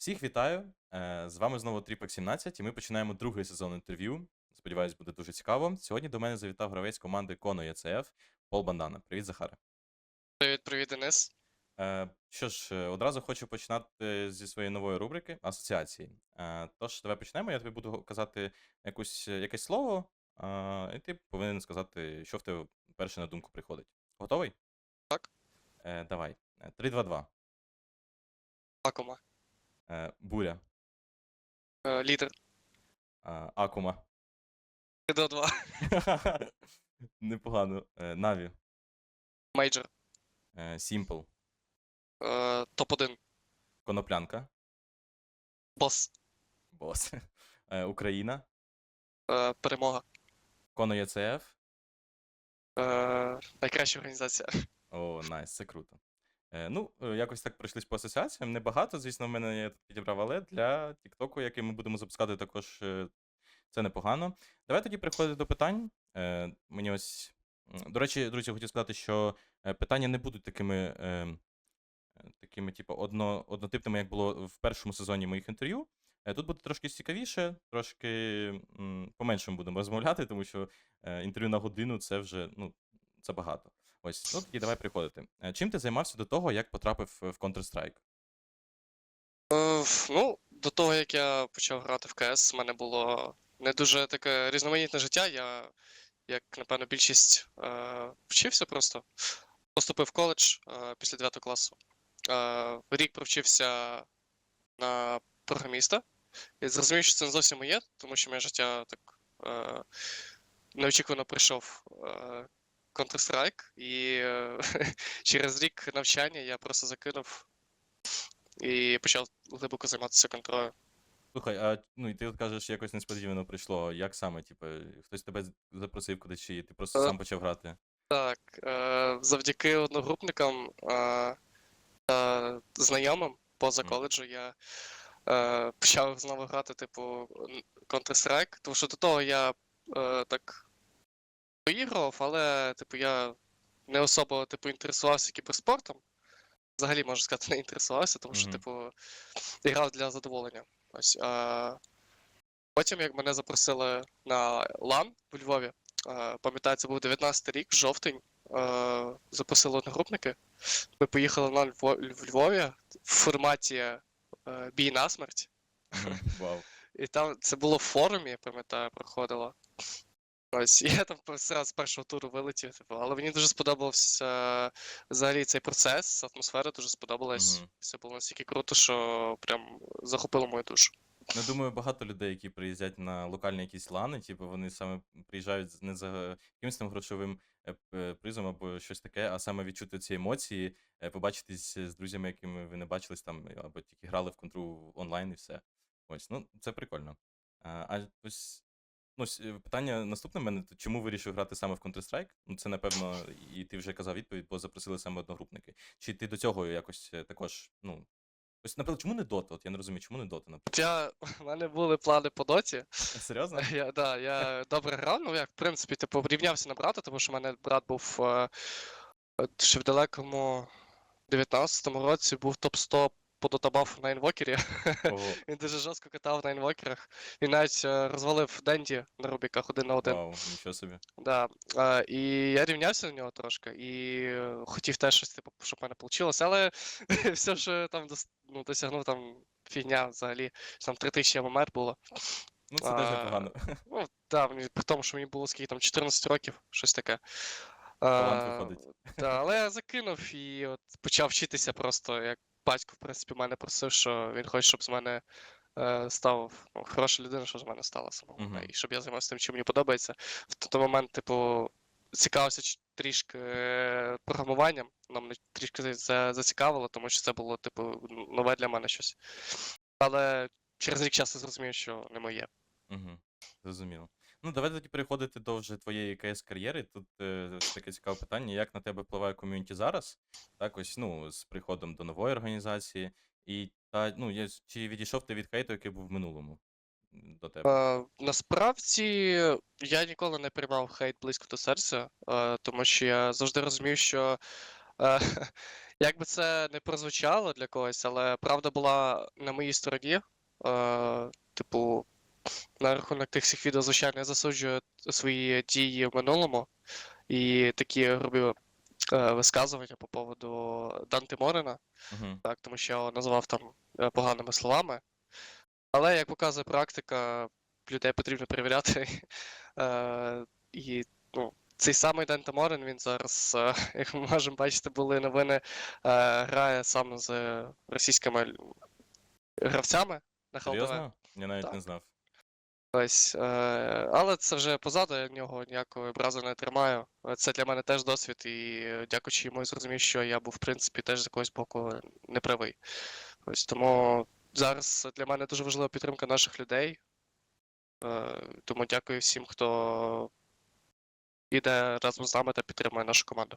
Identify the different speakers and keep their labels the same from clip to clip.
Speaker 1: Всіх вітаю! Е, З вами знову Тріпек 17, і ми починаємо другий сезон інтерв'ю. Сподіваюсь, буде дуже цікаво. Сьогодні до мене завітав гравець команди Коно ЄЦФ Пол Бандана. Привіт, Захаре.
Speaker 2: Привіт, привіт, Денис.
Speaker 1: Е, Що ж, е, одразу хочу починати зі своєї нової рубрики асоціації. Тож, давай почнемо. Я тобі буду казати якусь, якесь слово, і ти повинен сказати, що в тебе перше на думку приходить. Готовий?
Speaker 2: Так.
Speaker 1: Давай. Е, 3-2-2.
Speaker 2: Акума.
Speaker 1: Е, Буря.
Speaker 2: Е, лідер.
Speaker 1: Е, Акума.
Speaker 2: 3-2.
Speaker 1: Непогано. Е, Наві.
Speaker 2: Мейджор.
Speaker 1: Е, Сімпл.
Speaker 2: Е, Топ-1.
Speaker 1: Коноплянка.
Speaker 2: Бос.
Speaker 1: Бос. Е, Україна.
Speaker 2: Е, Перемога.
Speaker 1: Коно ЄЦФ.
Speaker 2: Е, Найкраща організація.
Speaker 1: О, найс, це круто. Е, ну, е, якось так пройшлись по асоціаціям. Небагато, звісно, в мене я тут підібрав, але для Тіктоку, який ми будемо запускати, також е, це непогано. Давай тоді переходити до питань. Мені ось. До речі, друзі, хотів сказати, що питання не будуть такими, такими, типу, одно, однотипними, як було в першому сезоні моїх інтерв'ю. Тут буде трошки цікавіше, трошки поменшим будемо розмовляти, тому що інтерв'ю на годину це вже ну, це багато. Ось, ну тоді давай приходити. Е, Чим ти займався до того, як потрапив в Counter-Strike?
Speaker 2: Е, Ну, до того, як я почав грати в КС, в мене було не дуже таке різноманітне життя. Я, як напевно, більшість е, вчився просто. Поступив в коледж е, після 9 класу. Е, Рік провчився на програміста. І зрозумів, що це не зовсім моє, тому що моє життя так е, неочікувано прийшов е, Counter-Strike, і е, через рік навчання я просто закинув і почав глибоко займатися контролем.
Speaker 1: Слухай, а ну і ти от кажеш, якось несподівано прийшло. Як саме? Типу, хтось тебе запросив кудись, чи ти просто
Speaker 2: Е,
Speaker 1: сам почав грати?
Speaker 2: Так, е, завдяки одногрупникам е, та знайомим поза коледжу я е, почав знову грати, типу, Counter-Strike, тому що до того я е, так поігрував, але типу я не особо типу інтересувався кіберспортом. Взагалі, можна сказати, не інтересувався, тому що,
Speaker 1: Мгм.
Speaker 2: типу, грав для задоволення. Ось. А... Потім, як мене запросили на LAN у Львові, пам'ятаю, це був 19 рік, жовтень. Запросили одногрупники. Ми поїхали на Льво- в Львові в форматі е, бій на смерть.
Speaker 1: Вау.
Speaker 2: І там це було в форумі, пам'ятаю, проходило. Ось, я там зразу з першого туру вилетів, типу, але мені дуже сподобався е, взагалі цей процес, атмосфера дуже сподобалась.
Speaker 1: Мгм.
Speaker 2: Це було настільки круто, що прям захопило мою душу.
Speaker 1: Ну, думаю, багато людей, які приїздять на локальні якісь лани, типу, вони саме приїжджають з- не за якимось там грошовим е, п- призом або щось таке, а саме відчути ці емоції, е, побачитись з друзями, якими ви не бачились там, або тільки грали в контру онлайн і все. Ось, ну, це прикольно. А, а ось, ну, е, питання наступне в мене: чому вирішив грати саме в Counter-Strike? Ну, це, напевно, і ти вже казав відповідь, бо запросили саме одногрупники. Чи ти до цього якось е, також, ну. Ось, напевно, чому не Dota? От я не розумію, чому не Dota, наприклад?
Speaker 2: Я, в мене були плани по доті.
Speaker 1: Серйозно?
Speaker 2: Я, да, я добре грав, ну як, в принципі, типу, рівнявся на брата, тому що в мене брат був е, ще в далекому 19-му році був топ-100 по дотабафу на інвокері.
Speaker 1: Ого,
Speaker 2: Він дуже жорстко катав на інвокерах. Він навіть е, розвалив Денді на рубіках один на один.
Speaker 1: вау, нічого собі.
Speaker 2: Да. Е, і я рівнявся на нього трошки, і е, хотів теж щось, типу, щоб в мене вийшло, але все ж там ну, досягнув там фігня взагалі. Там 3000 ММР було.
Speaker 1: Ну, це теж
Speaker 2: А,
Speaker 1: непогано.
Speaker 2: Ну, да, при тому, що мені було скільки там 14 років, щось таке.
Speaker 1: Талант
Speaker 2: А. Да, але я закинув і от почав вчитися просто, як батько, в принципі, мене просив, що він хоче, щоб з мене е, став ну, хороша людина, що з мене стала самого. да,
Speaker 1: Мгм.
Speaker 2: І щоб я займався тим, що мені подобається. В той момент, типу, цікавився трішки е, програмуванням, воно мене трішки за- зацікавило, тому що це було, типу, нове для мене щось. Але через рік часу зрозумів, що не моє.
Speaker 1: Угу. Зрозуміло. Ну, давай тоді переходити до вже твоєї КС кар'єри. Тут е, таке цікаве питання: як на тебе впливає ком'юніті зараз? Так, ось ну, з приходом до нової організації. І та, ну, я, чи відійшов ти від хейту, який був в минулому до тебе?
Speaker 2: Е, насправді я ніколи не приймав хейт близько до серця, е, тому що я завжди розумів, що Е, Як би це не прозвучало для когось, але правда була на моїй стороні. Е, Типу, на рахунок тих всіх відео, звичайно, я засуджую свої дії в минулому і такі роблю е, висказування по поводу Данте Морена,
Speaker 1: Угу.
Speaker 2: так, тому що я його назвав там е, поганими словами. Але як показує практика, людей потрібно перевіряти. Е, І ну, цей самий Данте Морен, він зараз, е, як ми можемо бачити, були новини, е, грає сам з російськими гравцями на ХЛТВ.
Speaker 1: Серйозно? Я навіть
Speaker 2: Так.
Speaker 1: не знав.
Speaker 2: Ось, е, але це вже позаду, я в нього ніякої образи не тримаю. Це для мене теж досвід, і е, дякуючи йому, я зрозумів, що я був, в принципі, теж з якогось боку неправий. Ось тому зараз для мене дуже важлива підтримка наших людей. Е, Тому дякую всім, хто іде разом з нами та підтримує нашу команду.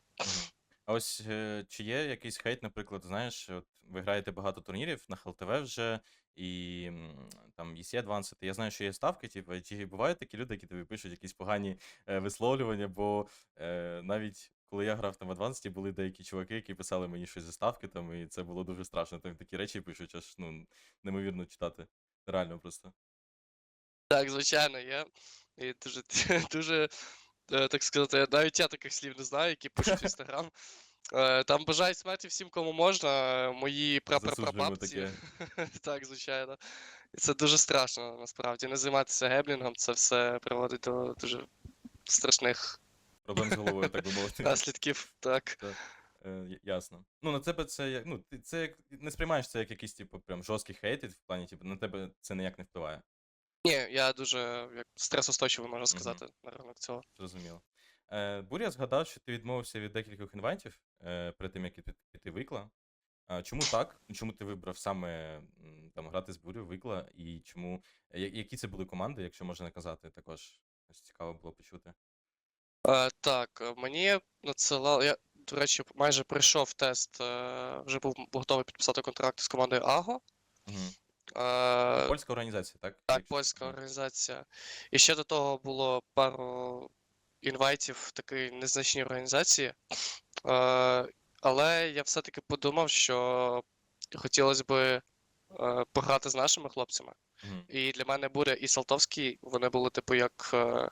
Speaker 1: А ось чи є якийсь хейт, наприклад, знаєш, от ви граєте багато турнірів на ХЛТВ вже, і там EC Advanced, і я знаю, що є ставки, типу, чи бувають такі люди, які тобі пишуть якісь погані е, висловлювання, бо е, навіть коли я грав там в Advanced, були деякі чуваки, які писали мені щось зі ставки, там, і це було дуже страшно. Там такі речі пишуть, аж ну, неймовірно читати. Реально просто.
Speaker 2: Так, звичайно, є. І дуже, дуже, е, так сказати, навіть я таких слів не знаю, які пишуть в інстаграм. Е, Там бажають смерті всім, кому можна. Мої прапрапрабабці. Так, звичайно. І це дуже страшно, насправді. Не займатися геблінгом, це все приводить до дуже страшних
Speaker 1: Проблем з головою, так би мовити.
Speaker 2: наслідків. Так.
Speaker 1: Е, ясно. Ну, на тебе це як. Ну, ти це як не сприймаєш це як якийсь, типу, прям жорсткий хейт, в плані, типу, на тебе це ніяк не впливає.
Speaker 2: Ні, я дуже як стресостойчивий, можна
Speaker 1: Мгм.
Speaker 2: сказати, на рахунок цього.
Speaker 1: Зрозуміло. Е, Буря згадав, що ти відмовився від декількох інвайтів е, перед тим, як піти викла. А, чому так? Чому ти вибрав саме там грати з бурю, викла? І чому. я- Які це були команди, якщо можна казати, також ось цікаво було почути.
Speaker 2: Е, так, мені надсилали. Я, до речі, майже пройшов тест, е, вже був готовий підписати контракт з командою Аго.
Speaker 1: Угу. Польська організація, так?
Speaker 2: Так,
Speaker 1: Якщо-
Speaker 2: польська організація. І ще до того було пару інвайтів в такій незначній організації. Е, але я все-таки подумав, що хотілося би е, пограти з нашими хлопцями.
Speaker 1: Мгм.
Speaker 2: І для мене Буря і Салтовський вони були, типу, як е, е,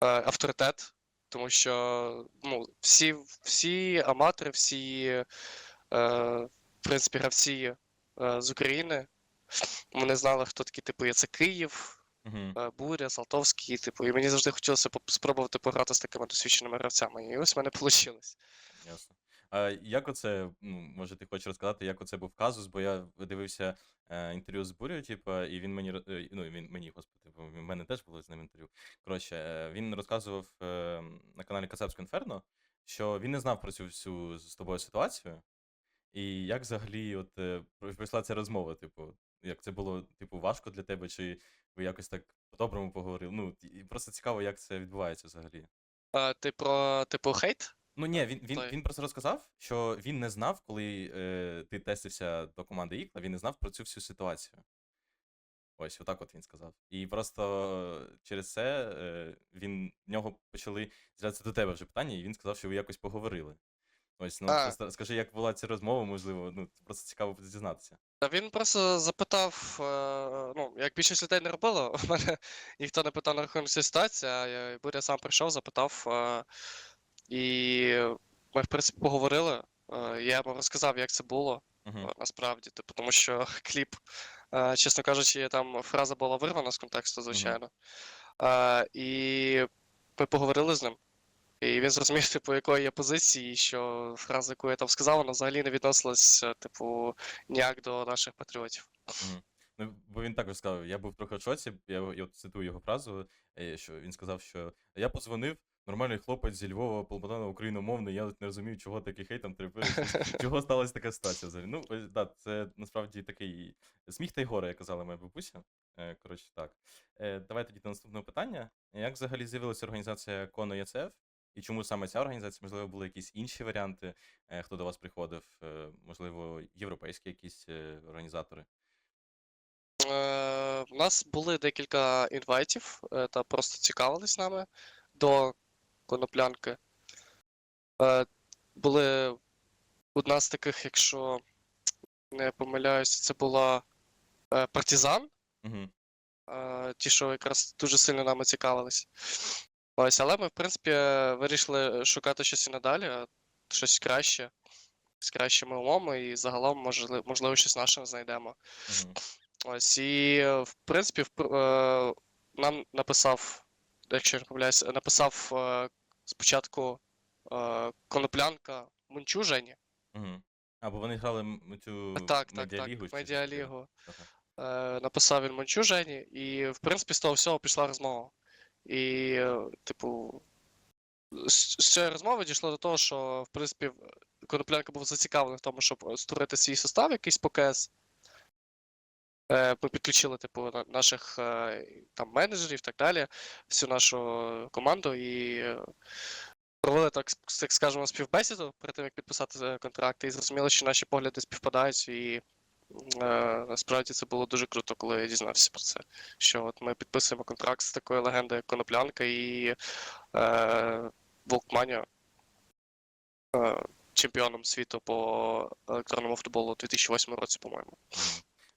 Speaker 2: авторитет, тому що ну, всі, всі аматори, всі, е, в принципі, гравці е, з України, вони знали, хто такий, типу, є це Київ, Е, Буря, Салтовський, типу, і мені завжди хотілося спробувати пограти з такими досвідченими гравцями. І ось в мене вийшло.
Speaker 1: Ясно. А як оце, ну, може, ти хочеш розказати, як оце був казус, бо я дивився е, інтерв'ю з Бурєю, типу, і він мені, е, ну, він мені, господи, в мене теж було з ним інтерв'ю. Коротше, е, він розказував е, на каналі Кацапське Інферно, що він не знав про цю всю з тобою ситуацію, і як взагалі от е, пройшла ця розмова, типу, як це було, типу, важко для тебе, чи ви якось так по-доброму поговорили? Ну, і просто цікаво, як це відбувається взагалі.
Speaker 2: Е, ти про, типу, хейт?
Speaker 1: Ну ні, він, він,
Speaker 2: той-
Speaker 1: він просто розказав, що він не знав, коли е, ти тестився до команди Ікла, він не знав про цю всю ситуацію. Ось, отак от він сказав. І просто через це е, він, в нього почали з'являтися до тебе вже питання, і він сказав, що ви якось поговорили. Ось, ну
Speaker 2: А.
Speaker 1: просто скажи, як була ця розмова, можливо, ну просто цікаво дізнатися.
Speaker 2: Та він просто запитав, е, ну, як більшість людей не робило, у мене ніхто не питав на рахунок цієї ситуації, а я, Буря сам прийшов, запитав, е, і ми, в принципі, поговорили. Е, Я йому розказав, як це було
Speaker 1: Угу.
Speaker 2: е, насправді, типу, тому що кліп, е, чесно кажучи, там фраза була вирвана з контексту, звичайно. Е, І ми поговорили з ним. І він зрозумів, типу, якої є позиції, що фраза, яку я там сказав, вона взагалі не відносилась, е, типу, ніяк до наших патріотів.
Speaker 1: Ну, бо він також сказав, я був трохи в шоці, я, я от цитую його фразу, е, що він сказав, що я подзвонив, нормальний хлопець зі Львова, полботана україномовний, я не розумію, чого такий хейт там чого сталася така ситуація взагалі. Ну, ось, да, це насправді такий сміх та й горе, як казала моя бабуся. Е, Коротше, так. Давай тоді до наступного питання. Як взагалі з'явилася організація Коно ЄЦФ? І чому саме ця організація? Можливо, були якісь інші варіанти, е, хто до вас приходив, Е, можливо, європейські якісь е, організатори.
Speaker 2: Е, У нас були декілька інвайтів, та просто цікавились нами до коноплянки. Е, Були одна з таких, якщо не помиляюся, це була Партизан.
Speaker 1: Угу.
Speaker 2: ті, що якраз дуже сильно нами цікавились. Ось, але ми, в принципі, вирішили шукати щось і надалі, щось краще, з кращими умовами, і загалом, можливо, можливо, щось наше знайдемо.
Speaker 1: Угу.
Speaker 2: Ось, і, в принципі, в е, нам написав, якщо я не помиляюсь, написав е, спочатку е, коноплянка Мунчу Жені.
Speaker 1: Угу. А, бо вони грали цю
Speaker 2: Так, так, так,
Speaker 1: медіалігу. чи щось
Speaker 2: медіалігу.
Speaker 1: Ага.
Speaker 2: Е, написав він Мончу Жені, і, в принципі, з того всього пішла розмова. І, е, типу, з цієї розмови дійшло до того, що, в принципі, Коноплянка був зацікавлений в тому, щоб е, створити свій состав якийсь по Е, Ми підключили, типу, наших е, там менеджерів і так далі, всю нашу команду і е, провели, так, так скажемо, співбесіду перед тим, як підписати е, контракти, і зрозуміли, що наші погляди співпадають, і е, насправді це було дуже круто, коли я дізнався про це. Що от ми підписуємо контракт з такою легендою, як Коноплянка і е, Волкманя, е, чемпіоном світу по електронному футболу у 2008 році, по-моєму.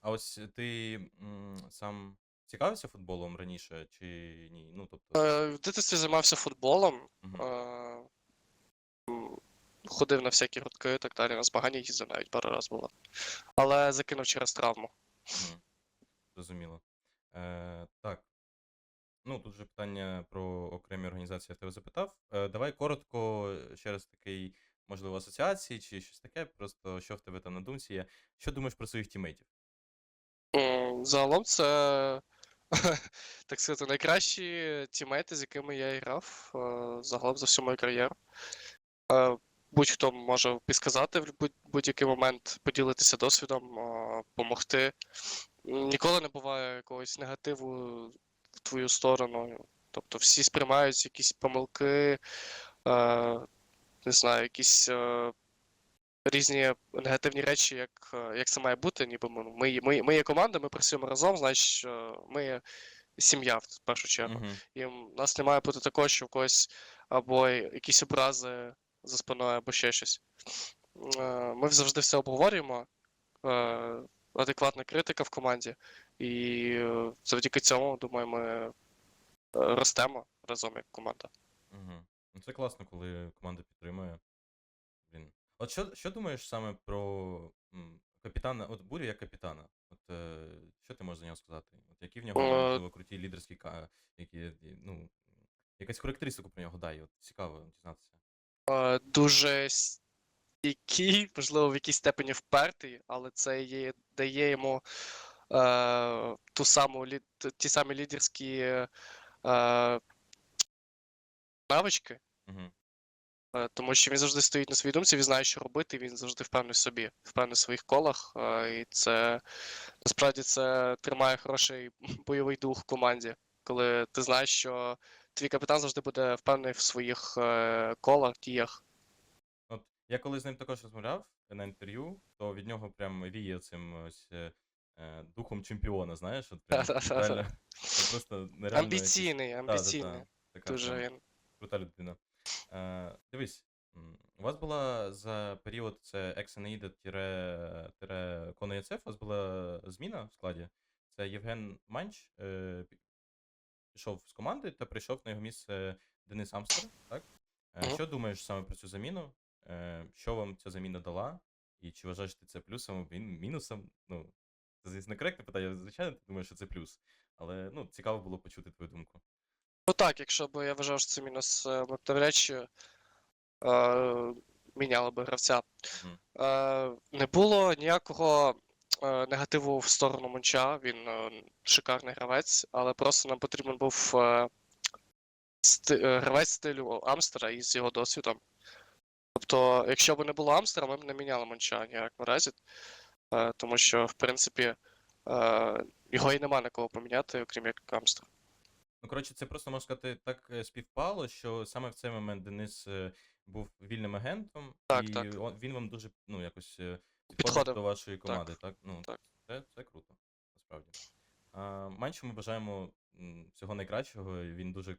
Speaker 1: А ось ти м, сам цікавився футболом раніше чи ні? Ну, тобто.
Speaker 2: Е, в дитинстві займався футболом, е, м, ходив на всякі гуртки і так далі, на змагання їздив навіть пару разів було. Але закинув через травму.
Speaker 1: Зрозуміло. Е, так. Ну, тут же питання про окремі організації я тебе запитав. Е, давай коротко е, ще раз такий, можливо, асоціації чи щось таке, просто що в тебе там на думці є. Що думаєш про своїх тімейтів?
Speaker 2: М, Загалом це, так сказати, найкращі тімейти, з якими я грав е, загалом за всю мою кар'єру. Е, Будь-хто може підсказати в будь- будь-який момент, поділитися досвідом, помогти. М, Ніколи не буває якогось негативу в твою сторону. Тобто всі сприймають якісь помилки, е, не знаю, якісь е, різні негативні речі, як, е, як це має бути, ніби ми, ми, ми, є команда, ми працюємо разом, значить, ми є сім'я в першу чергу.
Speaker 1: Угу.
Speaker 2: І в нас не має бути такого, що в когось або якісь образи за спиною, або ще щось. Е, Ми завжди все обговорюємо. е, Адекватна критика в команді. І е, завдяки цьому, думаю, ми ростемо разом як команда.
Speaker 1: Угу. Ну, це класно, коли команда підтримує. Блін. От що, що думаєш саме про капітана, от Бурю як капітана? От е, що ти можеш за нього сказати? От які в нього можливо круті лідерські які, ну, якась характеристику про нього дай, от цікаво дізнатися.
Speaker 2: Е, Дуже стійкий, можливо, в якійсь степені впертий, але це є, дає йому е, ту саму, лі- ті самі лідерські е, навички.
Speaker 1: Угу.
Speaker 2: Тому що він завжди стоїть на своїй думці, він знає, що робити, він завжди впевнений в собі, впевнений в своїх колах. е, І це насправді це тримає хороший бойовий дух в команді, коли ти знаєш, що твій капітан завжди буде впевнений в своїх е, колах, діях.
Speaker 1: От я коли з ним також розмовляв на інтерв'ю, то від нього прям віє цим ось е, е, духом чемпіона, знаєш, от прям
Speaker 2: Та-та-та-та.
Speaker 1: це просто нереально. якийсь-
Speaker 2: Амбіційний,
Speaker 1: Та-та-та,
Speaker 2: амбіційний.
Speaker 1: така
Speaker 2: Дуже
Speaker 1: прям
Speaker 2: він.
Speaker 1: крута людина. Е, дивись, м, у вас була за період це Ексенеїда тире тире Коно у вас була зміна в складі. Це Євген Манч е, пі- пішов з команди та прийшов на його місце Денис Амстер, так? Е, Що думаєш саме про цю заміну? Е, Що вам ця заміна дала? І чи вважаєш ти це плюсом, він мінусом? Ну, це, звісно, коректне питання, звичайно, ти думаєш, що це плюс. Але ну, цікаво було почути твою думку.
Speaker 2: Ну так, якщо б я вважав, що це мінус, е, ми б навряд чи е, міняли би гравця.
Speaker 1: Мгм.
Speaker 2: Е, не було ніякого е, негативу в сторону Монча, він е, шикарний гравець, але просто нам потрібен був е, сти- е, гравець стилю Амстера із його досвідом. Тобто, якщо б не було Амстера, ми б не міняли Монча ні в якому е, тому що, в принципі, е, його і нема на кого поміняти, окрім як Амстера.
Speaker 1: Ну, коротше, це просто можна сказати, так е, співпало, що саме в цей момент Денис е, був вільним агентом,
Speaker 2: Так,
Speaker 1: і
Speaker 2: так.
Speaker 1: він вам дуже ну, якось е, підходив до вашої команди, так? Ну,
Speaker 2: так.
Speaker 1: Це, це круто, насправді. А, Манчу ми бажаємо всього найкращого. і Він дуже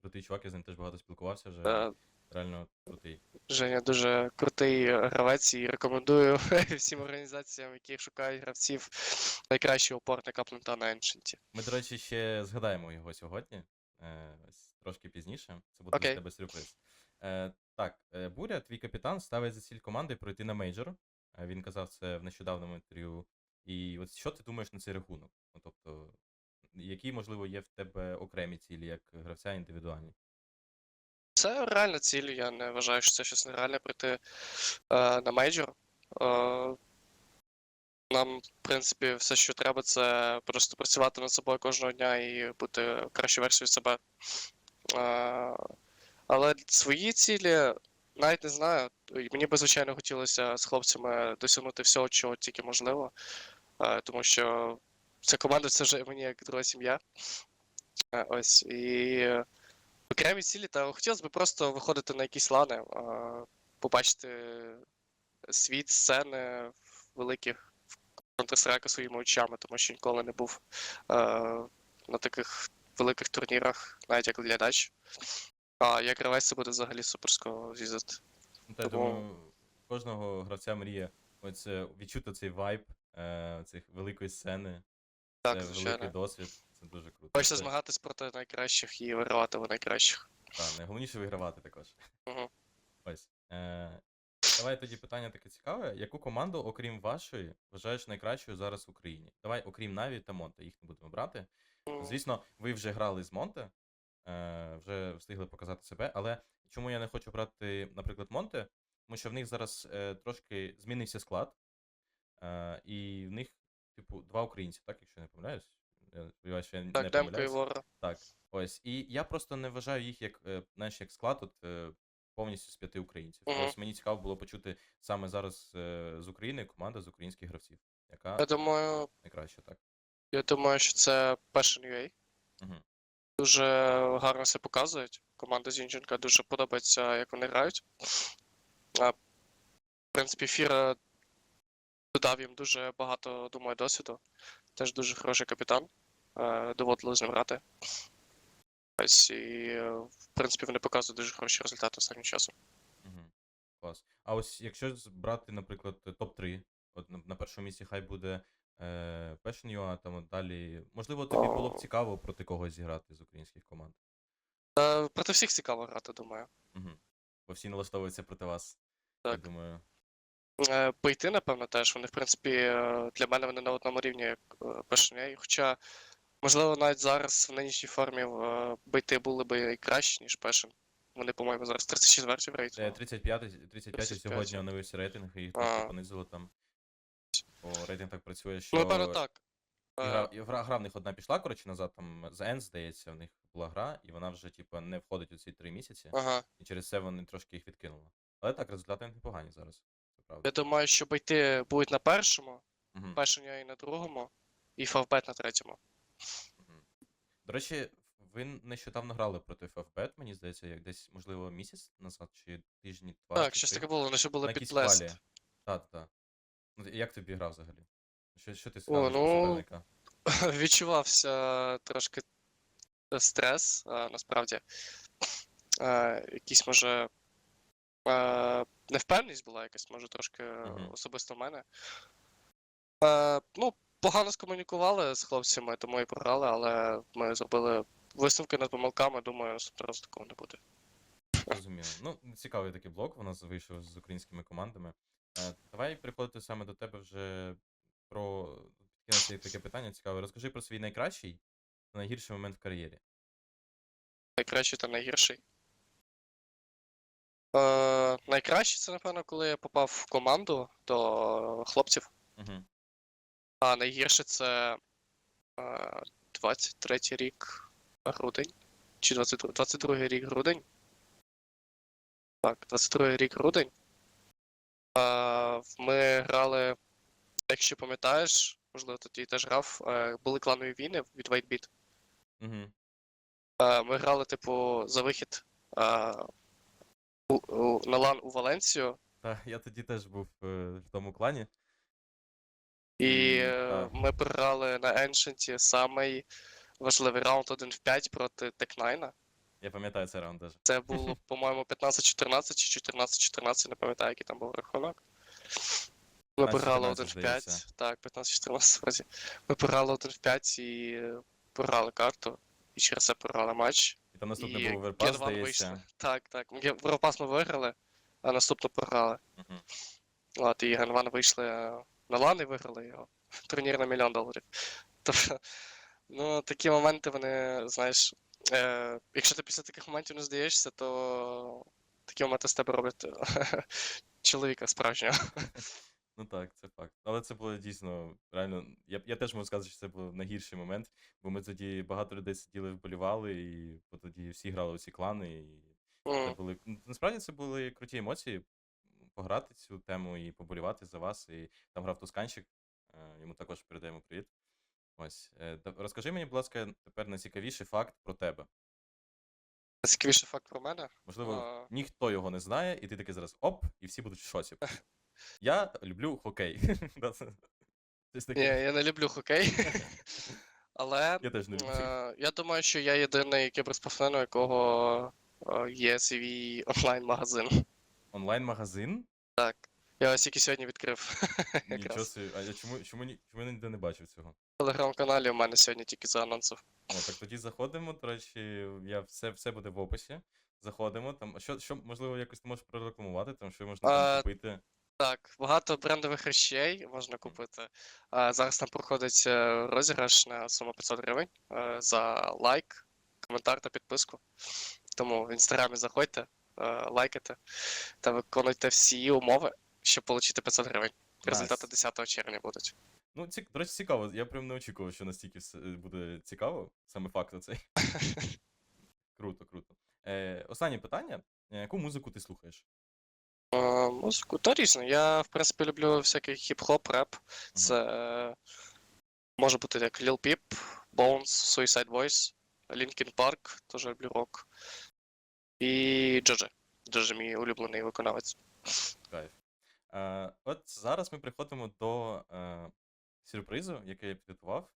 Speaker 1: крутий чувак, я з ним теж багато спілкувався вже. Реально крутий.
Speaker 2: Женя дуже крутий гравець і рекомендую всім організаціям, які шукають гравців, найкращого опорника плента на Еншенті.
Speaker 1: Ми, до речі, ще згадаємо його сьогодні. Е, ось трошки пізніше. Це буде для тебе сюрприз. Е, так, е, Буря, твій капітан, ставить за ціль команди пройти на мейджор. Він казав це в нещодавному інтерв'ю. І от що ти думаєш на цей рахунок? Ну, тобто, які, можливо, є в тебе окремі цілі, як гравця індивідуальні?
Speaker 2: Це реальна ціль, я не вважаю, що це щось нереальне прийти е, на мейджор. Е, нам, в принципі, все, що треба, це просто працювати над собою кожного дня і бути кращою версією себе. Е, але свої цілі навіть не знаю. Мені би, звичайно, хотілося з хлопцями досягнути всього, чого тільки можливо. Е, тому що ця команда це вже мені як друга сім'я. Е, ось. І окремі цілі, та хотілося б просто виходити на якісь лани, е, побачити світ, сцени великих Counter-Strike своїми очами, тому що ніколи не був на таких великих турнірах, навіть як глядач. А як гравець це буде взагалі суперсько з'їздити.
Speaker 1: Ну, та, я
Speaker 2: Тому-
Speaker 1: думаю, кожного гравця мріє ось е, відчути цей вайб е, цих великої сцени.
Speaker 2: Так,
Speaker 1: це великий
Speaker 2: звичайно.
Speaker 1: досвід. Це дуже круто.
Speaker 2: Хочеться
Speaker 1: Це-
Speaker 2: змагатись проти найкращих і вигравати в найкращих.
Speaker 1: Так, найголовніше вигравати також.
Speaker 2: Мгм.
Speaker 1: Ось. Е, давай тоді питання таке цікаве. Яку команду, окрім вашої, вважаєш найкращою зараз в Україні? Давай, окрім Наві та Монте, їх не будемо брати. Звісно, ви вже грали з Монте, вже встигли показати себе, але чому я не хочу брати, наприклад, Монте? Тому що в них зараз е, трошки змінився склад, е, і в них, типу, два українці, так, якщо не помиляюсь. Я сподіваюся, що я не
Speaker 2: Так, і
Speaker 1: помиляюсь. Так, ось. І я просто не вважаю їх як, е, знаєш, як склад от, е, повністю з п'яти українців.
Speaker 2: Мгм.
Speaker 1: Ось мені цікаво було почути саме зараз е, з України команда з українських гравців. Яка
Speaker 2: Я думаю,
Speaker 1: найкраща, так.
Speaker 2: я думаю, що це Passion UA.
Speaker 1: Мгм.
Speaker 2: Дуже гарно себе показують. Команда Зінченка дуже подобається, як вони грають. А, в принципі, Фіра додав їм дуже багато, думаю, досвіду. Теж дуже хороший капітан. Е, Доводилось з ним грати. Ось і, е, в принципі, вони показують дуже хороші результати останнім часом.
Speaker 1: Клас. А ось якщо брати, наприклад, топ-3, от на першому місці хай буде е, Passion.ua, там далі. Можливо, тобі було б цікаво проти когось зіграти з українських команд.
Speaker 2: Е, Проти всіх цікаво грати, думаю.
Speaker 1: Угу. Бо всі налаштовуються проти вас. Я
Speaker 2: Так.
Speaker 1: думаю.
Speaker 2: Е, Пойти, напевно, теж. Вони, в принципі, е, для мене вони на одному рівні, як е, Passion Хоча, можливо, навіть зараз в нинішній формі е, бійти були б і краще, ніж Passion. Вони, по-моєму, зараз 34 в
Speaker 1: Е,
Speaker 2: рейтингу.
Speaker 1: 35, 35 сьогодні
Speaker 2: 35.
Speaker 1: оновився рейтинг, і їх
Speaker 2: А.
Speaker 1: понизило там. Бо рейтинг так працює, що.
Speaker 2: Ну, напевно, так. Е,
Speaker 1: гра, гра, гра в них одна пішла, коротше, назад, там з N, здається, в них була гра, і вона вже, типу, не входить у ці три місяці,
Speaker 2: Ага.
Speaker 1: і через це вони трошки їх відкинули. Але так, результати непогані зараз. Це правда.
Speaker 2: Я думаю, що бійти будуть на першому,
Speaker 1: Мгм,
Speaker 2: Passion UA на другому і Favbet на третьому.
Speaker 1: До речі, ви нещодавно грали проти FFBet, мені здається, як десь, можливо, місяць назад, чи тижні два.
Speaker 2: Так,
Speaker 1: чи
Speaker 2: щось
Speaker 1: три.
Speaker 2: таке було, вони ще були
Speaker 1: на
Speaker 2: під
Speaker 1: якійсь. Так, так. Ну, як тобі грав взагалі? Що, що ти скажеш про
Speaker 2: ну,
Speaker 1: суперника?
Speaker 2: Відчувався трошки стрес, а, насправді. Е, Якийсь, може. е, Невпевненість була якась, може, трошки е,
Speaker 1: Мгм.
Speaker 2: особисто в мене. Е, Ну, погано скомунікували з хлопцями, тому і програли, але ми зробили висновки над помилками, думаю, наступного разу такого не буде.
Speaker 1: Розуміло. Ну, цікавий такий блок у нас вийшов з українськими командами. Е, давай приходити саме до тебе вже про підкинути таке питання цікаве. Розкажи про свій найкращий та найгірший момент в кар'єрі.
Speaker 2: Найкращий та найгірший. Е, найкраще це, напевно, коли я попав в команду до хлопців.
Speaker 1: Угу.
Speaker 2: А найгірше це е, 23 рік грудень. Чи 22, 22 рік грудень. Так, 22 рік грудень. Ми грали, якщо пам'ятаєш, можливо, тоді теж грав, е, були кланові війни від WhiteBit.
Speaker 1: Угу.
Speaker 2: Е, Ми грали, типу, за вихід е, на лан у Валенсію,
Speaker 1: Та я тоді теж був в тому клані.
Speaker 2: і е, ми програли на Еншенті самий важливий раунд 1 в 5 проти Тек9.
Speaker 1: Я пам'ятаю цей раунд даже.
Speaker 2: Це було, по-моєму, 15-14 чи 14-14, не пам'ятаю, який там був рахунок. Ми програли 1 в 5. Так, 15-14 вроді. Ми програли 1 в 5 і е, програли карту. І через це програли матч.
Speaker 1: І там наступний
Speaker 2: і
Speaker 1: був оверпас,
Speaker 2: Ген
Speaker 1: здається.
Speaker 2: Так, так. Оверпас ми виграли, а наступно програли.
Speaker 1: Мгм.
Speaker 2: От, і Генван вийшли е, на лан і виграли його. Турнір на мільйон доларів. Тобто, ну, такі моменти, вони, знаєш, е, якщо ти після таких моментів не здаєшся, то такі моменти з тебе роблять е, чоловіка справжнього.
Speaker 1: Ну так, це факт. Але це було дійсно реально. Я, я теж можу сказати, що це був найгірший момент, бо ми тоді багато людей сиділи, вболівали, і бо тоді всі грали у ці клани, і це були. ну, Насправді це були круті емоції. Пограти цю тему і поболівати за вас. І там грав Тусканчик, е, йому також передаємо привіт. Ось. е, Розкажи мені, будь ласка, тепер найцікавіший факт про тебе.
Speaker 2: Цікавіший факт про мене.
Speaker 1: Можливо,
Speaker 2: А.
Speaker 1: ніхто його не знає, і ти такий зараз оп, і всі будуть в шоці. Я люблю хокей.
Speaker 2: Ні, я не люблю хокей. Але
Speaker 1: Я теж не люблю.
Speaker 2: е, я думаю, що я єдиний кіберспортсмен, у якого е, є свій онлайн-магазин.
Speaker 1: Онлайн-магазин?
Speaker 2: Я ось тільки сьогодні відкрив.
Speaker 1: Нічого собі. А я чому, чому, ні- чому я ніде не бачив цього?
Speaker 2: В телеграм-каналі у мене сьогодні тільки заанонсив.
Speaker 1: О, так тоді заходимо. До речі, я все, все буде в описі. Заходимо. Там, а що, що, можливо, якось ти можеш прорекламувати, там що можна там
Speaker 2: А,
Speaker 1: купити.
Speaker 2: Так, багато брендових речей можна купити. А, зараз там проходить е, розіграш на суму 500 гривень е, за лайк, коментар та підписку. Тому в інстаграмі заходьте, е, лайкайте та виконуйте всі умови, щоб отримати 500 гривень. Результати 10 червня будуть.
Speaker 1: Ну, ці, до речі, цікаво. Я прям не очікував, що настільки буде цікаво, саме факт оцей. Круто, круто. Е, останнє питання. Е, Яку музику ти слухаєш?
Speaker 2: Е, Музику та різно. Я, в принципі, люблю всякий хіп-хоп, реп. Це е, може бути як Lil Peep, Bones, Suicide Boys, Linkin Park, теж люблю рок. І Джоджи. Джоджи мій улюблений виконавець.
Speaker 1: Е, от зараз ми приходимо до е, сюрпризу, який я підготував.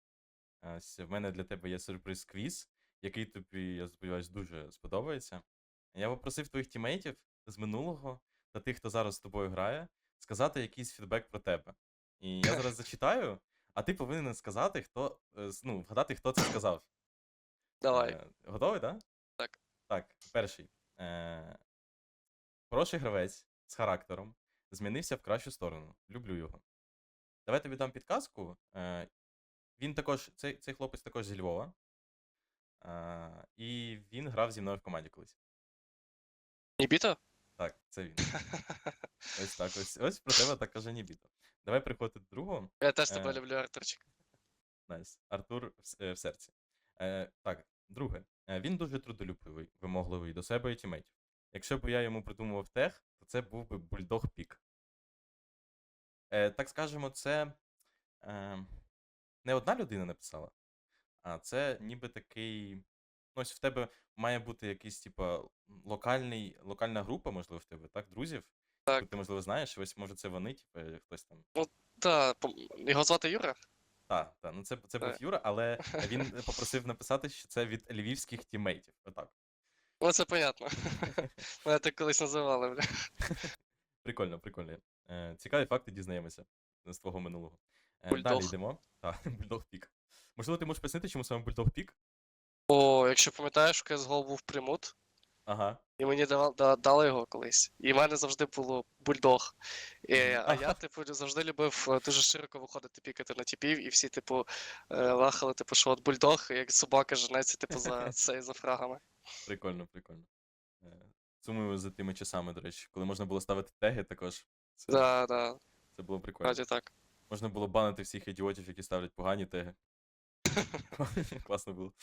Speaker 1: Е, в мене для тебе є сюрприз-квіз, який тобі, я сподіваюся, дуже сподобається. Я попросив твоїх тімейтів з минулого та тих, хто зараз з тобою грає, сказати якийсь фідбек про тебе. І я зараз зачитаю, а ти повинен сказати, хто, е, ну, вгадати, хто це сказав.
Speaker 2: Давай.
Speaker 1: Е, готовий, так?
Speaker 2: Так.
Speaker 1: Так, перший. Е, хороший гравець з характером змінився в кращу сторону. Люблю його. Давай тобі дам підказку. Е, він також, цей, цей хлопець також зі Львова. Е, і він грав зі мною в команді колись.
Speaker 2: Нібіто?
Speaker 1: Так, це він. Ось так. Ось, ось про тебе так каже Нібіто. Давай приходити до другого.
Speaker 2: Я теж тебе
Speaker 1: Е.
Speaker 2: люблю, Артурчик.
Speaker 1: Найс. Артур в, в серці. Так, друге. Він дуже трудолюбивий, вимогливий до себе і тімейтів. Якщо б я йому придумував тех, то це був би бульдог пік. Е, так скажемо, це е, не одна людина написала, а це ніби такий. Ну, ось в тебе має бути якийсь, типа, локальний, локальна група, можливо, в тебе, так? Друзів?
Speaker 2: Так.
Speaker 1: Ти, можливо, знаєш, ось може це вони, типу, хтось там.
Speaker 2: Та, пом- його звати Юра?
Speaker 1: Так, так, ну це, це був Юра, але він попросив написати, що це від львівських тімейтів. Отак.
Speaker 2: Ну, це понятно. Мене так колись називали, бля.
Speaker 1: Прикольно, прикольно. Е, цікаві факти дізнаємося з твого минулого. Е,
Speaker 2: Бульдог.
Speaker 1: Далі йдемо. Так, бульдог пік. Можливо, ти можеш пояснити, чому саме бульдог пік?
Speaker 2: О, якщо пам'ятаєш, в CSGO був примут,
Speaker 1: Ага.
Speaker 2: і мені давали, да, дали його колись. І в мене завжди було бульдог. І, а я, типу, завжди любив е, дуже широко виходити пікати на тіпів, і всі, типу, е, лахали, типу, що от бульдог, як собака женеться, типу, за цей за фрагами.
Speaker 1: Прикольно, прикольно. Е, Сумую за тими часами, до речі, коли можна було ставити теги також. Це,
Speaker 2: Да, да,
Speaker 1: це було прикольно.
Speaker 2: справді так.
Speaker 1: Можна було банити всіх ідіотів, які ставлять погані теги. Класно було.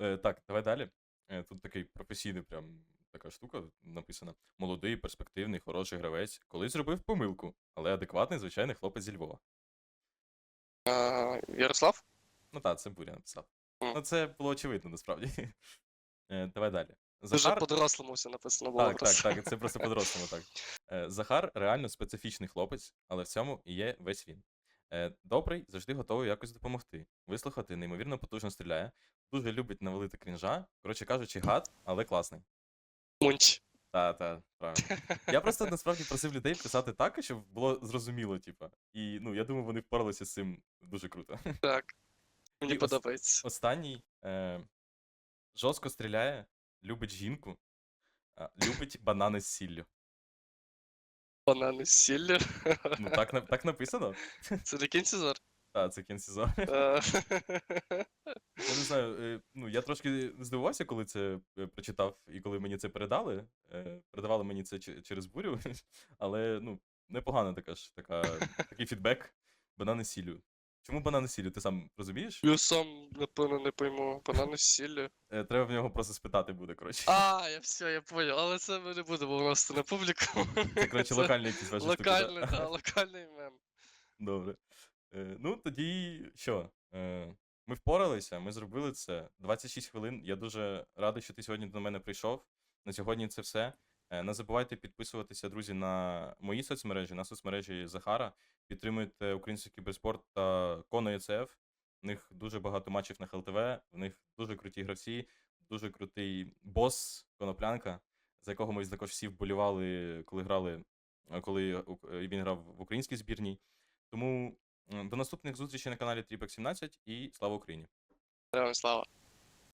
Speaker 1: Е, так, давай далі. Е, тут такий професійний прям така штука написана. Молодий, перспективний, хороший гравець. Колись зробив помилку, але адекватний, звичайний хлопець зі Львова.
Speaker 2: Е, Ярослав?
Speaker 1: Ну так, це Буря написав. Ну, це було очевидно, насправді. Е, давай далі.
Speaker 2: Дуже
Speaker 1: Захар...
Speaker 2: по-дорослому все написано було.
Speaker 1: Так, так, так, це просто по-дорослому так. Е, Захар реально специфічний хлопець, але в цьому і є весь він. Е, Добрий, завжди готовий якось допомогти. Вислухати, неймовірно потужно стріляє, дуже любить навалити крінжа. Коротше кажучи, гад, але класний.
Speaker 2: Мунч.
Speaker 1: Та, та, правильно. Я просто насправді просив людей писати так, щоб було зрозуміло, типа. І ну, я думаю, вони впоралися з цим дуже круто.
Speaker 2: Так. Мені
Speaker 1: І ос-
Speaker 2: подобається.
Speaker 1: Останній е, жорстко стріляє, любить жінку, а, любить банани з сіллю.
Speaker 2: Банани з сіллю.
Speaker 1: Ну, так, на- так написано.
Speaker 2: Це не кінцезор.
Speaker 1: Так, це кінцезон.
Speaker 2: Е,
Speaker 1: Я не знаю, е, ну я трошки здивувався, коли це е, прочитав, і коли мені це передали. Е, Передавали мені це че- через бурю, але ну, непогана така ж така, такий фідбек. Банани сіллю. Чому банани сіллю? Ти сам розумієш?
Speaker 2: Я сам, напевно, не пойму. Банани сіллю.
Speaker 1: Е, Треба в нього просто спитати буде, коротше.
Speaker 2: А, я все, я понял. Але це ми не будемо вносити на публіку.
Speaker 1: Це, коротше, ваші штуки. да?
Speaker 2: Локальний, так, локальний мем.
Speaker 1: Добре. Е, ну, тоді що? Е, ми впоралися, ми зробили це. 26 хвилин. Я дуже радий, що ти сьогодні до мене прийшов. На сьогодні це все. Е, не забувайте підписуватися, друзі, на мої соцмережі, на соцмережі Захара. Підтримуйте український кіберспорт та Коно ЄЦФ. У них дуже багато матчів на ХЛТВ, в них дуже круті гравці, дуже крутий бос Коноплянка, за якого ми також всі вболівали, коли грали, е, коли е, він грав в українській збірній. Тому до наступних зустрічей на каналі Тріпек 17 і слава Україні!
Speaker 2: Героям слава.